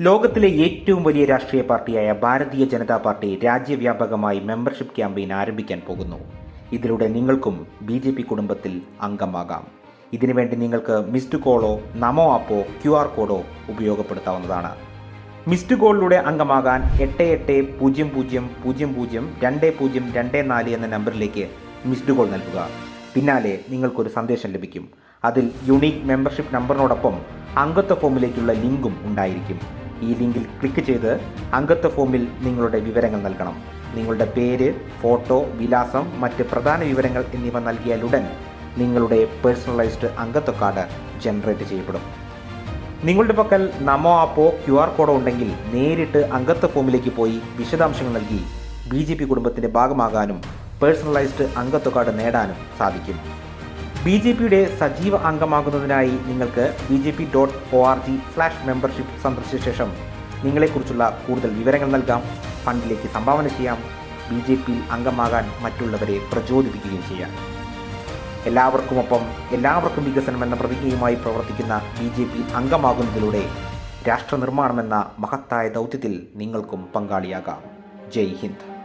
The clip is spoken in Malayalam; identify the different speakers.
Speaker 1: ലോകത്തിലെ ഏറ്റവും വലിയ രാഷ്ട്രീയ പാർട്ടിയായ ഭാരതീയ ജനതാ പാർട്ടി രാജ്യവ്യാപകമായി മെമ്പർഷിപ്പ് ക്യാമ്പയിൻ ആരംഭിക്കാൻ പോകുന്നു. ഇതിലൂടെ നിങ്ങൾക്കും ബി ജെ പി കുടുംബത്തിൽ അംഗമാകാം. ഇതിനുവേണ്ടി നിങ്ങൾക്ക് മിസ്ഡ് കോളോ നമോ ആപ്പോ ക്യു ആർ കോഡോ ഉപയോഗപ്പെടുത്താവുന്നതാണ്. മിസ്ഡ് കോളിലൂടെ അംഗമാകാൻ എട്ട് എട്ട് പൂജ്യം പൂജ്യം പൂജ്യം പൂജ്യം രണ്ട് പൂജ്യം രണ്ട് നാല് എന്ന നമ്പറിലേക്ക് മിസ്ഡ് കോൾ നൽകുക. പിന്നാലെ നിങ്ങൾക്കൊരു സന്ദേശം ലഭിക്കും. അതിൽ യുണീക്ക് മെമ്പർഷിപ്പ് നമ്പറിനോടൊപ്പം അംഗത്വ ഫോമിലേക്കുള്ള ലിങ്കും ഉണ്ടായിരിക്കും. ഈ ലിങ്കിൽ ക്ലിക്ക് ചെയ്ത് അംഗത്വ ഫോമിൽ നിങ്ങളുടെ വിവരങ്ങൾ നൽകണം. നിങ്ങളുടെ പേര് ഫോട്ടോ വിലാസം മറ്റ് പ്രധാന വിവരങ്ങൾ എന്നിവ നൽകിയാലുടൻ നിങ്ങളുടെ പേഴ്സണലൈസ്ഡ് അംഗത്വ കാർഡ് ജനറേറ്റ് ചെയ്യപ്പെടും. നിങ്ങളുടെ പക്കൽ നമോ ആപ്പോ ക്യു ആർ കോഡോ ഉണ്ടെങ്കിൽ നേരിട്ട് അംഗത്വ ഫോമിലേക്ക് പോയി വിശദാംശങ്ങൾ നൽകി ബി ജെ പി കുടുംബത്തിന്റെ ഭാഗമാകാനും പേഴ്സണലൈസ്ഡ് അംഗത്വ കാർഡ് നേടാനും സാധിക്കും. ബി ജെ പിയുടെ സജീവ അംഗമാകുന്നതിനായി നിങ്ങൾക്ക് B J P dot O R G slash membership സന്ദർശിച്ച ശേഷം നിങ്ങളെക്കുറിച്ചുള്ള കൂടുതൽ വിവരങ്ങൾ നൽകാം. ഫണ്ടിലേക്ക് സംഭാവന ചെയ്യാം. ബി ജെ പിയിൽ അംഗമാകാൻ മറ്റുള്ളവരെ പ്രചോദിപ്പിക്കുകയും ചെയ്യാം. എല്ലാവർക്കുമൊപ്പം എല്ലാവർക്കും വികസനം എന്ന പ്രതിജ്ഞയുമായി പ്രവർത്തിക്കുന്ന ബി ജെ പി അംഗമാകുന്നതിലൂടെ രാഷ്ട്രനിർമ്മാണമെന്ന മഹത്തായ ദൗത്യത്തിൽ നിങ്ങൾക്കും പങ്കാളിയാകാം. ജയ് ഹിന്ദ്.